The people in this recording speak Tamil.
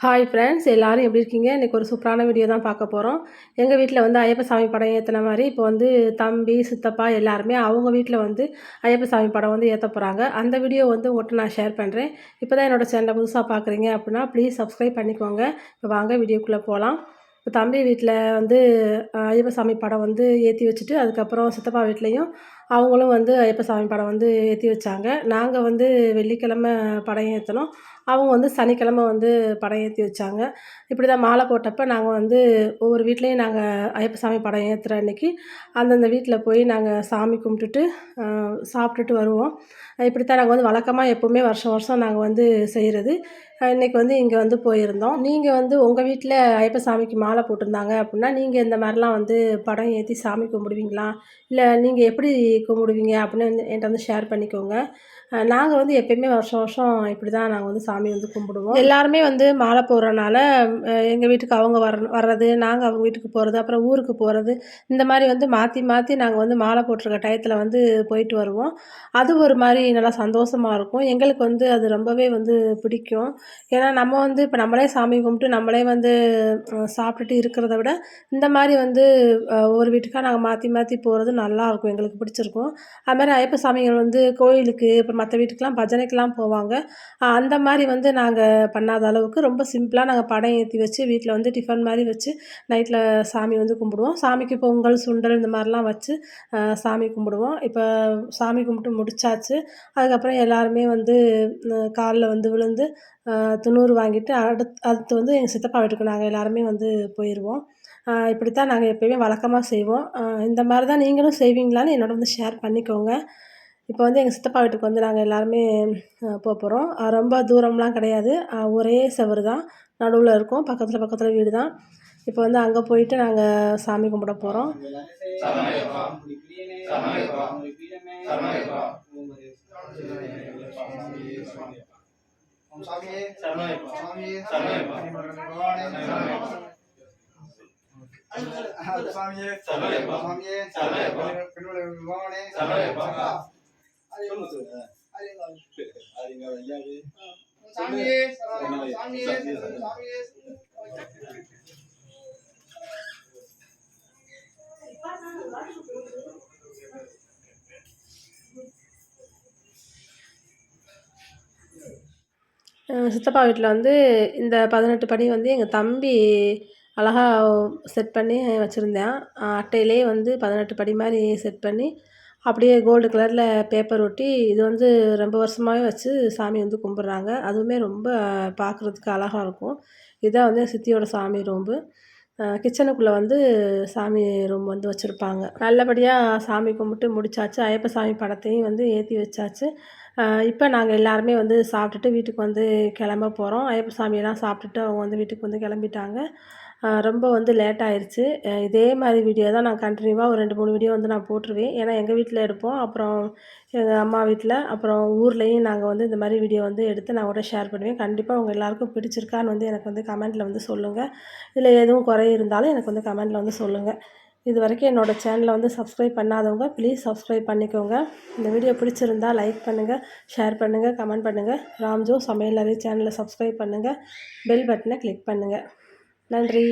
ஹாய் ஃப்ரெண்ட்ஸ் எல்லாரும் எப்படி இருக்கீங்க? இன்றைக்கி ஒரு சூப்பரான வீடியோ தான் பார்க்க போகிறோம் எங்கள் வீட்டில் வந்து ஐயப்ப சாமி படம் ஏற்றின மாதிரி இப்போ வந்து தம்பி சித்தப்பா எல்லாருமே அவங்க வீட்டில் வந்து ஐயப்ப சாமி படம் வந்து ஏற்ற போகிறாங்க அந்த வீடியோ வந்து உங்கள்கிட்ட நான் ஷேர் பண்ணுறேன் இப்போ தான் என்னோடய சேனலை புதுசாக பார்க்குறீங்க அப்படின்னா ப்ளீஸ் சப்ஸ்கிரைப் பண்ணிக்கோங்க. இப்போ வாங்க வீடியோக்குள்ளே போகலாம் இப்போ தம்பி வீட்டில் வந்து அஹ், ஐயப்ப சாமி படம் வந்து ஏற்றி வச்சுட்டு அதுக்கப்புறம் சித்தப்பா வீட்லேயும் அவங்களும் வந்து ஐயப்ப சாமி படம் வந்து ஏற்றி வச்சாங்க. நாங்கள் வந்து வெள்ளிக்கிழமை படம் ஏற்றினோம் அவங்க வந்து சனிக்கிழமை வந்து படம் ஏற்றி வச்சாங்க. இப்படி தான் மாலை போட்டப்போ நாங்கள் வந்து ஒவ்வொரு வீட்லேயும் நாங்கள் ஐயப்ப சாமி படம் ஏற்றுற அன்னைக்கு அந்தந்த வீட்டில் போய் நாங்கள் சாமி கும்பிட்டுட்டு சாப்பிட்டுட்டு வருவோம். இப்படி தான் நாங்கள் வந்து வழக்கமாக எப்போவுமே வருஷம் வருஷம் நாங்கள் வந்து செய்கிறது இன்றைக்கி வந்து இங்கே வந்து போயிருந்தோம். நீங்கள் வந்து உங்கள் வீட்டில் ஐயப்ப சாமிக்கு மாலை போட்டிருந்தாங்க அப்படின்னா நீங்கள் இந்த மாதிரிலாம் வந்து படம் ஏற்றி சாமி கும்பிடுவீங்களா? இல்லை நீங்கள் எப்படி கும்பிடுவீங்க அப்படின்னு வந்து என்கிட்ட வந்து ஷேர் பண்ணிக்கோங்க. நாங்கள் வந்து எப்பயுமே வருஷம் வருஷம் இப்படி தான் நாங்கள் வந்து சாமி வந்து கும்பிடுவோம். எல்லாருமே வந்து மாலை போடுறனால எங்கள் வீட்டுக்கு அவங்க வர வர்றது நாங்கள் அவங்க வீட்டுக்கு போகிறது அப்புறம் ஊருக்கு போகிறது இந்த மாதிரி வந்து மாற்றி மாற்றி நாங்கள் வந்து மாலை போட்டிருக்க டயத்தில் வந்து போயிட்டு வருவோம். அது ஒரு மாதிரி நல்லா சந்தோஷமாக இருக்கும். எங்களுக்கு வந்து அது ரொம்பவே வந்து பிடிக்கும். ஏன்னா நம்ம வந்து இப்போ நம்மளே சாமி கும்பிட்டு நம்மளே வந்து சாப்பிட்டுட்டு இருக்கிறத விட இந்த மாதிரி வந்து ஒவ்வொரு வீட்டுக்காக நாங்கள் மாற்றி மாற்றி போகிறது நல்லாயிருக்கும் எங்களுக்கு பிடிச்சிருக்கும் அது மாதிரி ஐயப்ப சாமிகள் வந்து கோயிலுக்கு இப்போ மற்ற வீட்டுக்கெலாம் பஜனைக்கெலாம் போவாங்க. அந்த மாதிரி வந்து நாங்கள் பண்ணாத அளவுக்கு ரொம்ப சிம்பிளாக நாங்கள் படம் ஏற்றி வச்சு வீட்டில் வந்து டிஃபன் மாதிரி வச்சு நைட்டில் சாமி வந்து கும்பிடுவோம். சாமிக்கு பொங்கல் சுண்டல் இந்த மாதிரிலாம் வச்சு சாமி கும்பிடுவோம். இப்போ சாமி கும்பிட்டு முடிச்சாச்சு. அதுக்கப்புறம் எல்லாருமே வந்து காலில் வந்து விழுந்து துணூறு வாங்கிட்டு அடுத்து அடுத்து வந்து எங்கள் சித்தப்பா வீட்டுக்கு நாங்கள் எல்லாருமே வந்து போயிடுவோம் இப்படித்தான் நாங்கள் எப்பயுமே வழக்கமாக செய்வோம். இந்த மாதிரி தான் நீங்களும் செய்வீங்களான்னு என்னோட வந்து ஷேர் பண்ணிக்கோங்க. இப்போ வந்து எங்கள் சித்தப்பா வீட்டுக்கு வந்து நாங்கள் எல்லாருமே போக போகிறோம் ரொம்ப தூரம்லாம் கிடையாது. ஒரே செவரு தான். நடுவில் இருக்கும். பக்கத்தில் பக்கத்தில் வீடு தான் இப்போ வந்து அங்கே போயிட்டு நாங்கள் சாமி கும்பிட போகிறோம் அஹ் சித்தப்பா வீட்டில் வந்து இந்த பதினெட்டு படி வந்து எங்கள் தம்பி அழகாக செட் பண்ணி வச்சுருந்தேன். அட்டையிலே வந்து பதினெட்டு படி மாதிரி செட் பண்ணி அப்படியே கோல்டு கலரில் பேப்பர் ஒட்டி இது வந்து ரொம்ப வருஷமாகவே வச்சு சாமி வந்து கும்பிட்றாங்க. அதுவுமே ரொம்ப பார்க்குறதுக்கு அழகாக இருக்கும். இதுதான் வந்து சித்தியோட சாமி ரூம்பு கிச்சனுக்குள்ளே வந்து சாமி ரூம் வந்து வச்சுருப்பாங்க. நல்லபடியாக சாமி கும்பிட்டு முடிச்சாச்சு. ஐயப்ப சாமி படத்தையும் வந்து ஏற்றி வச்சாச்சு. இப்போ நாங்கள் எல்லாருமே வந்து சாப்பிட்டுட்டு வீட்டுக்கு வந்து கிளம்ப போகிறோம் ஐயப்ப சாமியெல்லாம் சாப்பிட்டுட்டு அவங்க வந்து வீட்டுக்கு வந்து கிளம்பிட்டாங்க. ரொம்ப வந்து லேட் ஆயிடுச்சு இதே மாதிரி வீடியோ தான் நான் கண்டினியூவாக ஒரு ரெண்டு மூணு வீடியோ வந்து நான் போட்டுருவேன். ஏன்னா எங்கள் வீட்டில் எடுப்போம். அப்புறம் எங்கள் அம்மா வீட்டில் அப்புறம் ஊர்லேயும் நாங்கள் வந்து இந்த மாதிரி வீடியோ வந்து எடுத்து நான் கூட ஷேர் பண்ணுவேன். கண்டிப்பாக உங்கள் எல்லாருக்கும் பிடிச்சிருக்கான்னு வந்து எனக்கு வந்து கமெண்ட்டில் வந்து சொல்லுங்கள் இதில் எதுவும் குறை இருந்தாலும் எனக்கு வந்து கமெண்ட்டில் வந்து சொல்லுங்கள் இது வரைக்கும் என்னோடய சேனலை வந்து சப்ஸ்கிரைப் பண்ணாதவங்க ப்ளீஸ் சப்ஸ்கிரைப் பண்ணிக்கோங்க. இந்த வீடியோ பிடிச்சிருந்தா லைக் பண்ணுங்கள் ஷேர் பண்ணுங்கள் கமெண்ட் பண்ணுங்கள் ராம்ஜோ சமையலறை சேனலை சப்ஸ்கிரைப் பண்ணுங்கள் பெல் பட்டனை கிளிக் பண்ணுங்கள் நன்றி.